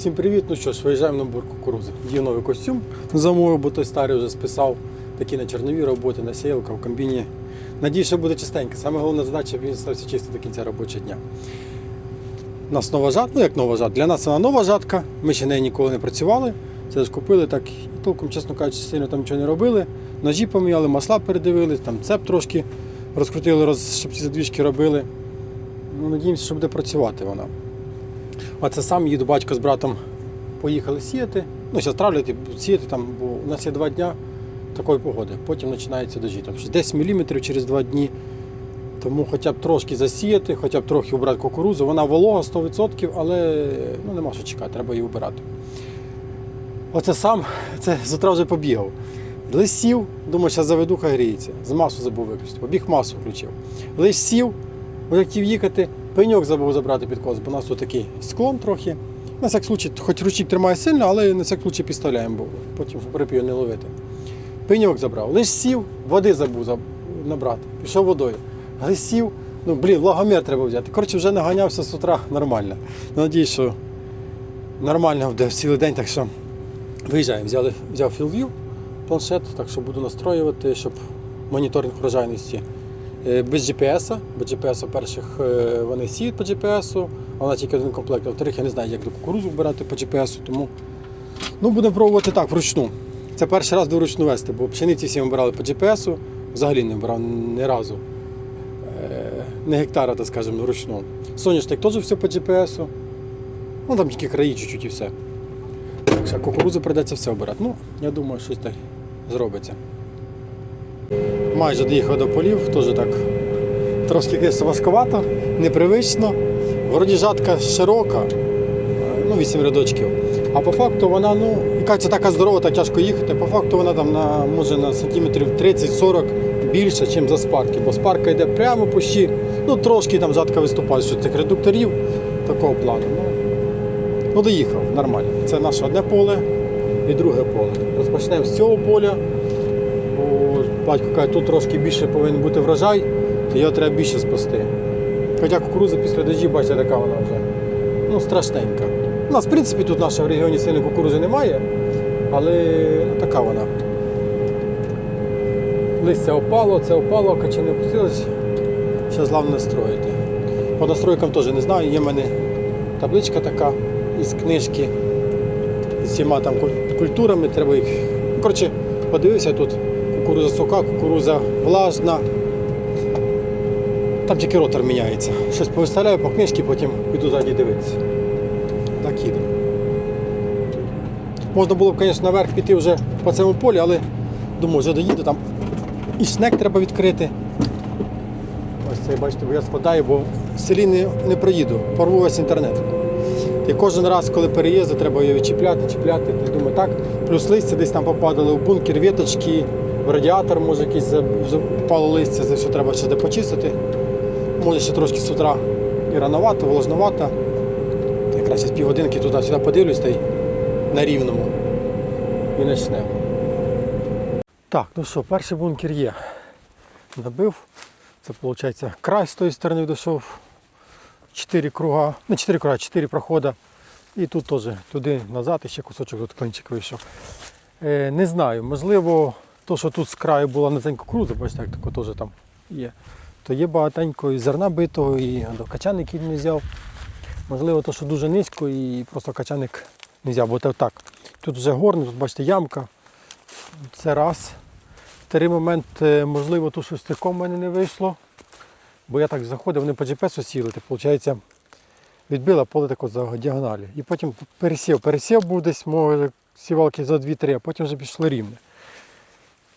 Всім привіт! Ну що ж, виїжджаємо на бурку кукурузи. Є новий костюм замовив, бо той старий вже списав. Такі на чорнові роботи, на сіялка в комбіні. Надію, що буде чистенько. Саме головна задача, щоб він стався чистий до кінця робочого дня. У нас нова жатка, ну як нова жатка. Для нас вона нова жатка, ми ще нею ніколи не працювали. Це ж купили так і толком, чесно кажучи, сильно там нічого не робили. Ножі поміняли, масла передивились, там цеп трошки розкрутили, роз, щоб ці задвіжки робили. Ну, надіємося, що буде працювати вона. А це сам їду батько з братом поїхали сіяти. Ну, зараз травляти, сіяти там, бо у нас є два дня такої погоди. Потім починається дожі. Там 10 мм через два дні. Тому хоча б трошки засіяти, хоча б трохи убрати кукурузу. Вона волога 100%, але ну, нема що чекати, треба її вбирати. Оце сам, це з утра вже побігав. Лиш сів, думаю, зараз заведу, хай гріється. З масу забув виключити. Побіг масу включив. Лиш сів, хотів їхати, пеньок забув забрати під кос, бо у нас тут такий склон трохи. На всяк случай, хоч ручник тримає сильно, але на всяк случай підставляємо, бо потім припію не ловити. Пеньок забрав. Лиш сів, води забув набрати. Пішов водою. Але сів, ну блін, влагомір треба взяти. Коротше, вже наганявся з утра нормально. Надіюсь, що нормально буде цілий день, так що виїжджаємо. Взяли, взяв FieldView, планшет, так що буду настроювати, щоб моніторинг врожайності. Е, Без GPS, бо GPS, перших е, вони сіють по GPS, а вона тільки один комплект, а вторих я не знаю, як до кукурузу вбирати по GPS, тому ну, будемо пробувати так, вручну. Це перший раз буду вручну вести, бо пшениці всі ми по GPS, взагалі не брав ні разу. Е, Не гектара, так скажемо, вручну. Соняшник теж все по GPS. Ну там тільки краї чуть-чуть і все. Так що кукурудзу прийдеться все обирати. Ну, я думаю, щось так зробиться. Майже доїхав до полів, теж так трошки важковато, непривично. Вроді жатка широка, ну 8 рядочків. А по факту вона, ну, яка це така здорова, так тяжко їхати. По факту вона там на, може на сантиметрів 30-40 більше, ніж за спарки. Бо спарка йде прямо по щі, ну трошки там жатка виступає, що цих редукторів такого плану. Ну, ну доїхав, нормально. Це наше одне поле і друге поле. Розпочнемо з цього поля. Батько каже, тут трошки більше повинен бути врожай, то його треба більше спасти. Хоча кукурудза після дождів, бачите, така вона вже ну, страшненька. У нас, в принципі, тут в нашому регіоні сильно кукурузи немає, але така вона. Листя опало, це опало, качани опустились. Зараз головне настроїти. По настройкам теж не знаю, є в мене табличка така із книжки з всіма там культурами, треба їх. Коротше, подивився тут кукуруза суха, кукуруза влажна. Там тільки ротор міняється. Щось повиставляю по книжці, потім піду ззаді дивитися. Так їдемо. Можна було б, звісно, наверх піти вже по цьому полі, але думаю, вже доїду там. І снег треба відкрити. Ось це, бачите, бо я спадаю, бо в селі не, не проїду, порву весь інтернет. І кожен раз, коли переїзду, треба її відчіпляти, чіпляти. Я думаю, так. Плюс листя десь там попадали в бункер, віточки, радіатор, може якийсь за- за- листя, це все треба ще де почистити. Може ще трошки з утра і рановато, влажновато. Якраз з півгодинки туди-сюди подивлюсь та й на рівному. І почнемо. Так, ну що, перший бункер є. Набив. Це виходить край з тої сторони дійшов. Чотири круга, не чотири круга, чотири проходи. І тут теж туди назад і ще кусочок тут клинчик вийшов. Е, не знаю, можливо, то, що тут з краю була низенька круза, бачите, як тако теж там є. То є багатенько і зерна битого, і до качаник не взяв. Можливо, то, що дуже низько і просто качаник не взяв, бо це так. Тут вже горне, тут бачите ямка. Це раз. Вторий момент, можливо, то, що стиком в мене не вийшло. Бо я так заходив, вони по GPS сіли, то виходить, відбила поле тако за діагоналі. І потім пересів. Пересів був десь, може, сівалки за 2-3, а потім вже пішло рівне.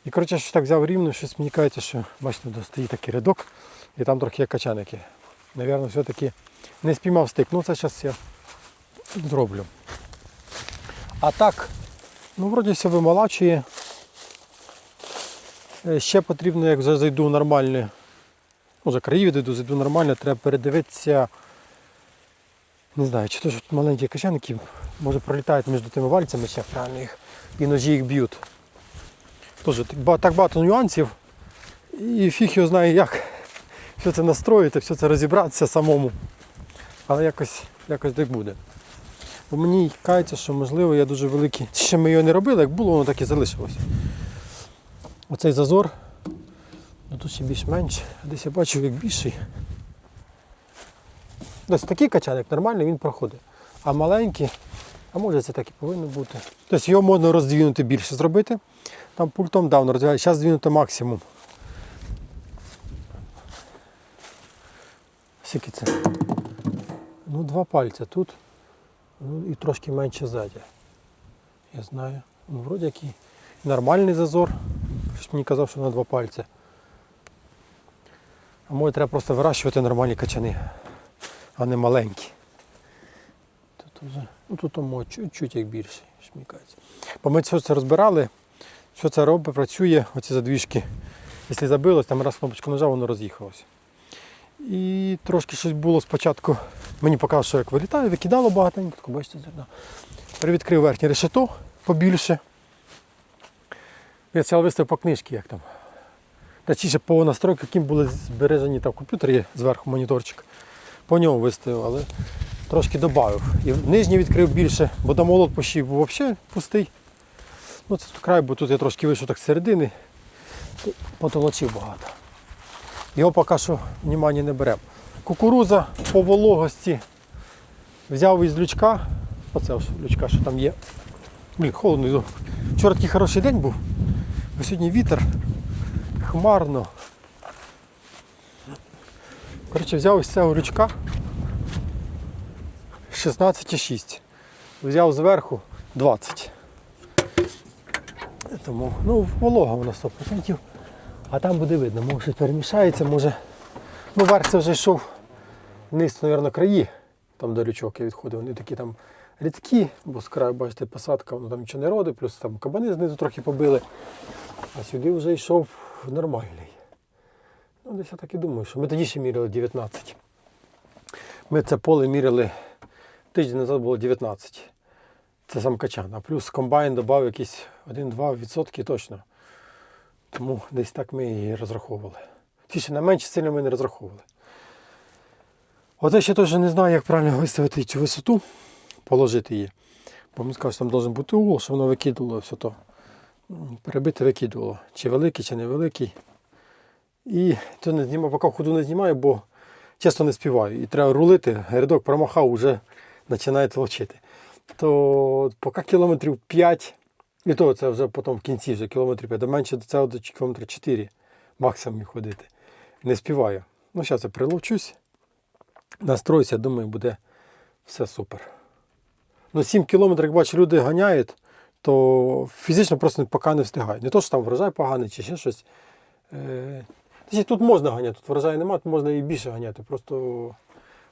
І коротше, що так взяв рівно, щось мені кажеться, що бачите, стоїть такий рядок, і там трохи є качаники. Навірно, все-таки не спіймав стик. Ну це зараз я зроблю. А так, ну вроді все вимолачує. Е, Ще потрібно, як вже зайду нормальне, може краї відійду, зайду нормально, треба передивитися. Не знаю, чи то що маленькі качаники, може пролітають між тими вальцями ще правильно їх і ножі їх б'ють. Тож так багато нюансів. І фіг його знає як все це настроїти, все це розібратися самому. Але якось, якось так буде. Бо мені кається, що можливо я дуже великий. Ще ми його не робили, як було, воно так і залишилося. Оцей зазор. Ну тут ще більш-менш. Десь я бачив, як більший. Ось такий качаник, нормальний, він проходить. А маленький, а може це так і повинно бути. Тобто його можна роздвинути більше зробити. Там пультом давно роздвигає. Зараз здвинути максимум. Скільки це? Ну, два пальця тут. Ну і трошки менше ззаді. Я знаю. Ну, вроді який нормальний зазор. Щось мені казав, що на два пальці. А може треба просто вирощувати нормальні качани, а не маленькі. Тут вже, ну тут тому чуть-чуть як більше, шмікається. Бо ми все це розбирали, що це робить, працює, оці задвіжки. Якщо забилось, там раз кнопочку нажав, воно роз'їхалося. І трошки щось було спочатку. Мені показало, що як вилітає, викидало багатенько, тако, бачите, зерна. Привідкрив верхнє решето побільше. Я це виставив по книжці, як там. Точніше по настройках, яким були збережені там в комп'ютері зверху моніторчик. По ньому виставив, але трошки додав. І нижній відкрив більше, бо там молот пощів був взагалі пустий. Ну це край, бо тут я трошки вийшов так з середини. і Потолочив багато. Його поки що внимання не беремо. Кукуруза по вологості взяв із лючка. Оце ось лючка, що там є. Блін, холодно. Вчора такий хороший день був. А сьогодні вітер. Хмарно. Коротше, взяв із цього лючка 16,6. Взяв зверху 20. Тому, ну, волога вона 100%. А там буде видно, може перемішається, може. Ну, верх це вже йшов вниз, мабуть, краї, там до річок я відходив. Вони такі там рідкі, бо з краю, бачите, посадка, воно там нічого не родить, плюс там кабани знизу трохи побили. А сюди вже йшов нормальний. Ну, десь я так і думаю, що ми тоді ще міряли 19. Ми це поле міряли тиждень назад було 19. Це сам качан. А плюс комбайн додав якісь 1-2% точно. Тому десь так ми і розраховували. Тіше на менше сильно ми не розраховували. Я ще теж не знаю, як правильно виставити цю висоту, положити її. Бо мені сказали, що там має бути угол, щоб воно викидувало все то. Перебити викидувало. Чи великий, чи невеликий. І то не знімаю, поки ходу не знімаю, бо часто не співаю. І треба рулити, рядок промахав, вже починає толочити. То поки кілометрів 5, і то це вже потім в кінці вже кілометрів 5, до менше до цього до кілометра 4 максимум ходити. Не співаю. Ну, зараз я прилучусь, настроюся, думаю, буде все супер. Ну, 7 кілометрів, як бачу, люди ганяють, то фізично просто поки не встигають. Не то, що там врожай поганий чи ще щось. Е, тут можна ганяти, тут врожаю немає, тут можна і більше ганяти, просто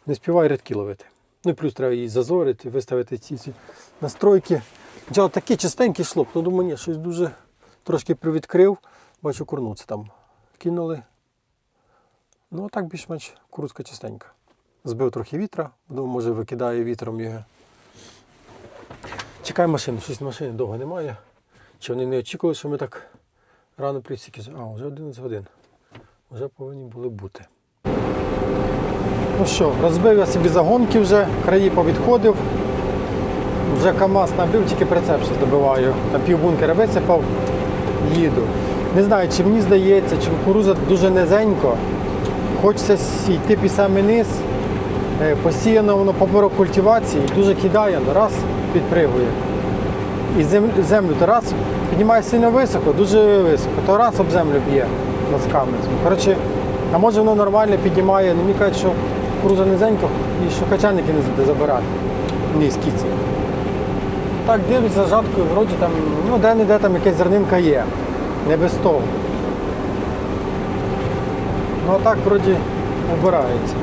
не співай рядки ловити. Ну і плюс треба її зазорити, виставити ці, ці настройки. Спочатку такий чистенький шлоп, ну думаю, ні, щось дуже трошки привідкрив, бачу, курнуться там. Кинули. Ну, так більш-менш курузка чистенька. Збив трохи вітра, думаю, може викидає вітром його. Чекай машину, щось машини довго немає. Чи вони не очікували, що ми так рано присіки. А, вже 11 годин. Вже повинні були бути. Ну що, розбив я собі загонки вже, краї повідходив. Вже КАМАЗ набив, тільки прицеп ще добиваю. На півбункера висипав, їду. Не знаю, чи мені здається, чи кукуруза дуже низенько. Хочеться йти під самий низ. Е, Посіяно воно поперек культивації, дуже кидає, ну, раз підпригує. І землю то раз піднімає сильно високо, дуже високо, то раз об землю б'є носками. Коротше, а може воно нормально піднімає, ну мені кажуть, що кукуруза низенько і що качаники не буде забирати. Низькі ці. Так дивлюся за жаткою, вроді там, ну де-не-де там якась зернинка є. Не без того. Ну а так вроді убирається.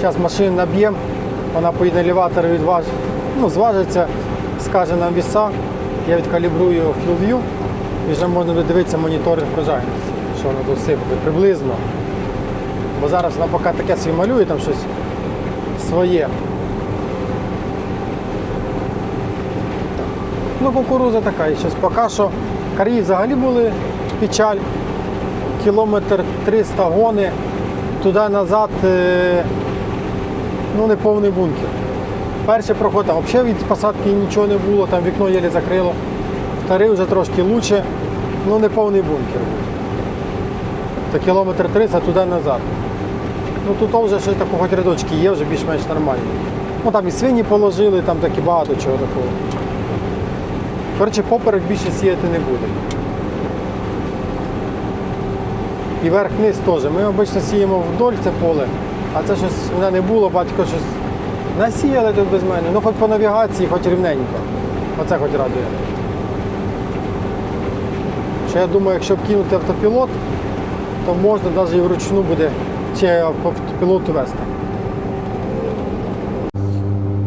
Зараз машину наб'ємо, вона поїде елеватор відважить, ну, зважиться, скаже нам віса, я відкалібрую FieldView і вже можна дивитися моніторинг врожайності, що воно тут сипає приблизно. Бо зараз вона поки таке собі малює, там щось своє. Ну, кукуруза така, і щось поки що кар'ї взагалі були печаль. Кілометр 300 гони, туди-назад, е, ну не повний бункер. Перший проход взагалі від посадки нічого не було, там вікно єлі закрило. Вторий вже трошки лучше, ну не повний бункер. Це кілометр 30 туди назад. Ну тут вже щось таке, хоч рядочки є, вже більш-менш нормально. Ну там і свині положили, там такі багато чого такого. Коротше, поперек більше сіяти не буде. І верх-низ теж. Ми обично сіємо вдоль це поле, а це щось в мене не було, батько щось насіяли тут без мене. Ну хоч по навігації, хоч рівненько. Оце хоч радує. Що я думаю, якщо б кинути автопілот, то можна навіть і вручну буде чи автопілоту вести.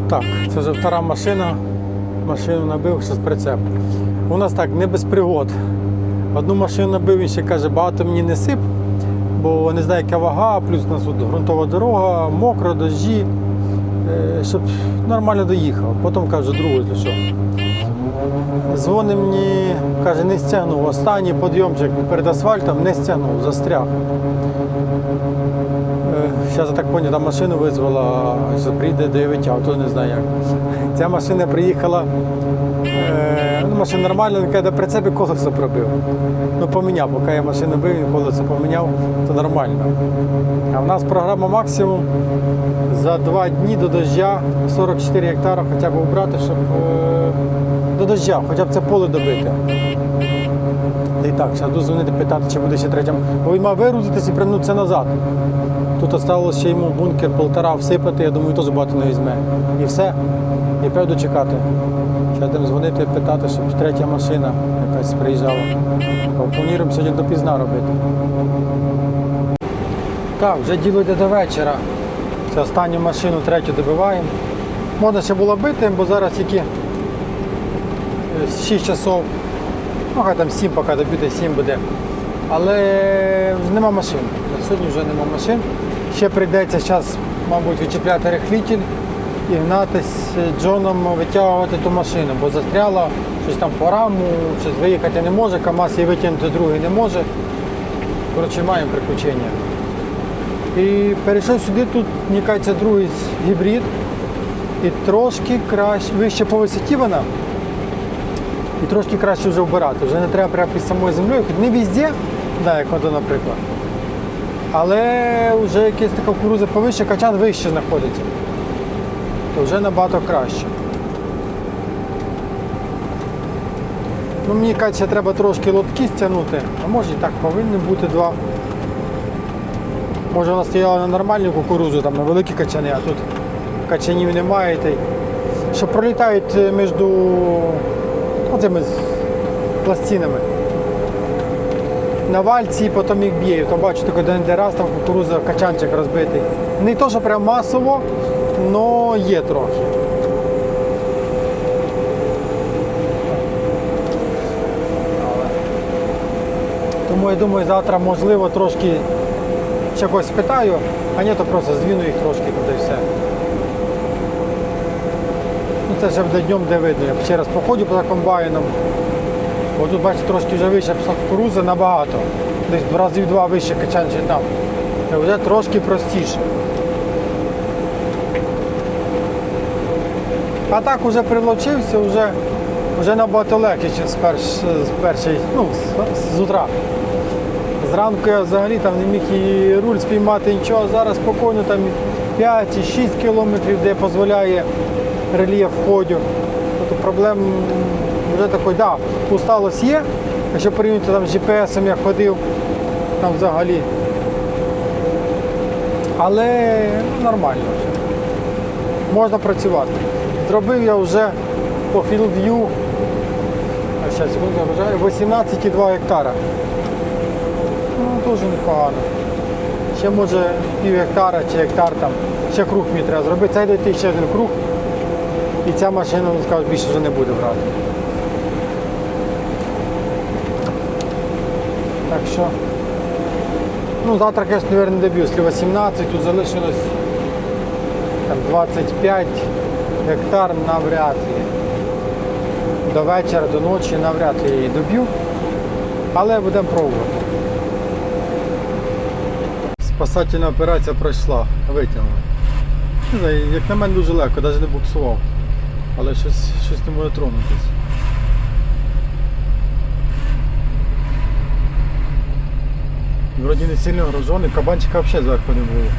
Так, це вже втора машина. Машину набив, ще з прицеп. У нас так, не без пригод. Одну машину набив, він ще каже, багато мені не сип, бо не знаю, яка вага, плюс у нас тут ґрунтова дорога, мокро, дощі, е, щоб нормально доїхав. Потім каже, другу для що. Дзвонить мені, каже, не стягнув. Останній підйомчик перед асфальтом не стягнув, застряг. Зараз я так поняв, там машину визвала, що прийде до витяг, то не знаю як. Ця машина приїхала. Е, ну, машина нормальна, він каже, до прицепі колесо пробив. Ну, поміняв, поки я машину бив, він колесо поміняв, то нормально. А в нас програма максимум за два дні до дождя 44 гектара хоча б убрати, щоб е, до дождя, хоча б це поле добити. Й так, зараз буду дзвонити, питати, чи буде ще третя. Бо він мав вирузитись і примнутися назад. Тут залишилось ще йому бункер полтора всипати, я думаю, теж багато не візьме. І все. І певно чекати. Зараз будемо дзвонити, питати, щоб третя машина якась приїжджала. Плануємо сьогодні допізна робити. Так, вже діло йде до вечора. Це останню машину третю добиваємо. Можна ще було бити, бо зараз тільки е, 6 часов. Ну, хай там 7, поки добити, 7 буде. Але нема машин. Сьогодні вже нема машин. Ще прийдеться зараз, мабуть, відчіпляти рехлітель і гнатись Джоном витягувати ту машину, бо застряла щось там по раму, щось виїхати не може, КАМАЗ її витягнути другий не може. Коротше, маємо приключення. І перейшов сюди, тут мені кажеться, другий гібрид. І трошки краще, вище по висоті вона. І трошки краще вже вбирати. Вже не треба прямо під самою землею, не везде, да, як ото, наприклад. Але вже якась така кукуруза повище, качан вище знаходиться. То вже набагато краще. Ну, мені кажеться, треба трошки лотки стягнути, а може і так повинні бути два. Може вона стояла на нормальну кукурузу, там на великі качани, а тут качанів немає. Та. Що пролітають е, між оцими пластинами. На вальці потім їх б'є. То бачу де раз там кукуруза, качанчик розбитий. Не то, що прям масово, але є трохи. Тому я думаю, завтра можливо трошки ще когось спитаю, а ні, то просто звіну їх трошки туди все. Ну це вже буде днем, де видно. Я ще раз походжу по комбайном. Бо тут бачите трошки вже після кукурузи набагато. Десь разів два вище качан, чи там. І вже трошки простіше. А так вже прилучився, вже, вже набагато легше, ніж з, перш, з першої, ну, з, з утра. Зранку я взагалі там не міг і руль спіймати нічого, зараз спокійно там 5 і 6 кілометрів, де дозволяє рельєф входю. Тобто проблем вже такий, да, усталость є. Якщо порівняти там з GPS, як ходив, там взагалі. Але ну, нормально вже. Можна працювати. Зробив я вже по FieldView, а ще секунду загружаю, 18,2 гектара. Ну, дуже непогано. Ще може пів гектара чи гектар там. Ще круг мені треба зробити. Це йде ще один круг. І ця машина, він більше вже не буде брати. Так що. Ну, завтра, звісно, мабуть, не доб'ю. Якщо 18, тут залишилось там, 25 гектар навряд ли. До вечора, до ночі навряд ли її доб'ю. Але будемо пробувати. Спасательна операція пройшла, знаю, як на мене дуже легко, навіть не буксував. Але щось, щось не може тронутися. Вроді не сильно гружений, кабанчика взагалі зверху не було.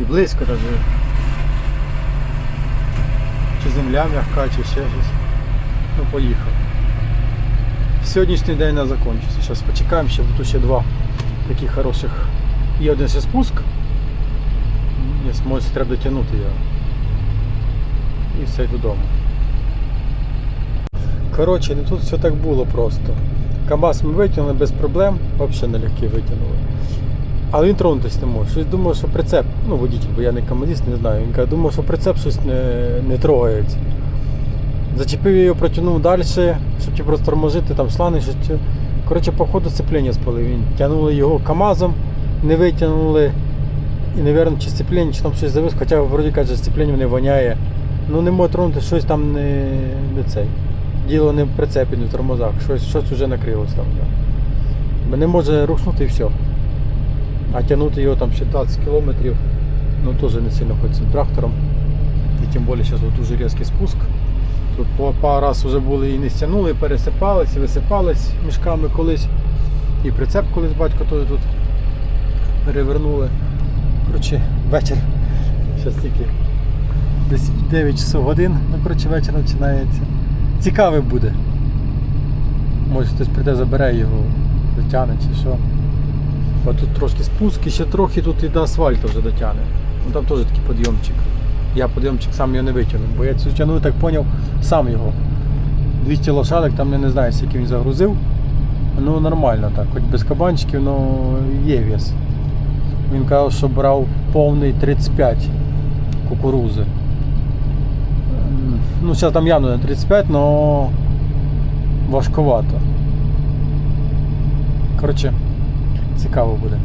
І близько навіть. Чи земля м'яка, чи ще щось. Ну поїхав. Сьогоднішній день не закінчився. Зараз почекаємо, ще тут ще два таких хороших. Є один ще спуск. Може треба дотягнути його. І все й додому. Коротше, не тут все так було просто. Камаз ми витягнули без проблем, взагалі налегкі витягнули. Але він тронутися не може. Щось думав, що прицеп, ну водитель, бо я не камазіст, не знаю. Він каже, думав, що прицеп щось не, не трогається. Зачепив його, протягнув далі, щоб ті просто торможити, там шлани, що. ті- Коротше, походу сцеплення спалив. Він тягнули його КАМАЗом, не витягнули. І, мабуть, чи сцеплення, чи там щось завис, хоча вроді каже, сцеплення не воняє. Ну не може тронути, щось там не, не цей. Діло не в прицепі, не в тормозах, щось, щось вже накрилось там. Да. Не може рухнути і все. А тягнути його там ще 20 кілометрів, ну теж не сильно хоч цим трактором. І тим більше зараз дуже різкий спуск. Тут по пару раз вже були і не стягнули, пересипались, і висипались мішками колись. І прицеп колись батько той тут перевернули. Коротше, вечір. Зараз тільки десь 9 часов годин. Ну, коротше, вечір починається. Цікавий буде. Може хтось прийде, забере його, дотягне чи що. Бо тут трошки спуск і ще трохи тут і до асфальту вже дотягне. Ну там теж такий підйомчик. Я підйомчик сам його не витягнув, бо я цю тягну, так зрозумів, сам його. 200 лошадок, там я не знаю, скільки він загрузив. Ну нормально так, хоч без кабанчиків, ну є вес. Він казав, що брав повний 35 кукурузи. Ну, зараз там явно не 35, але важковато. Коротше, цікаво буде.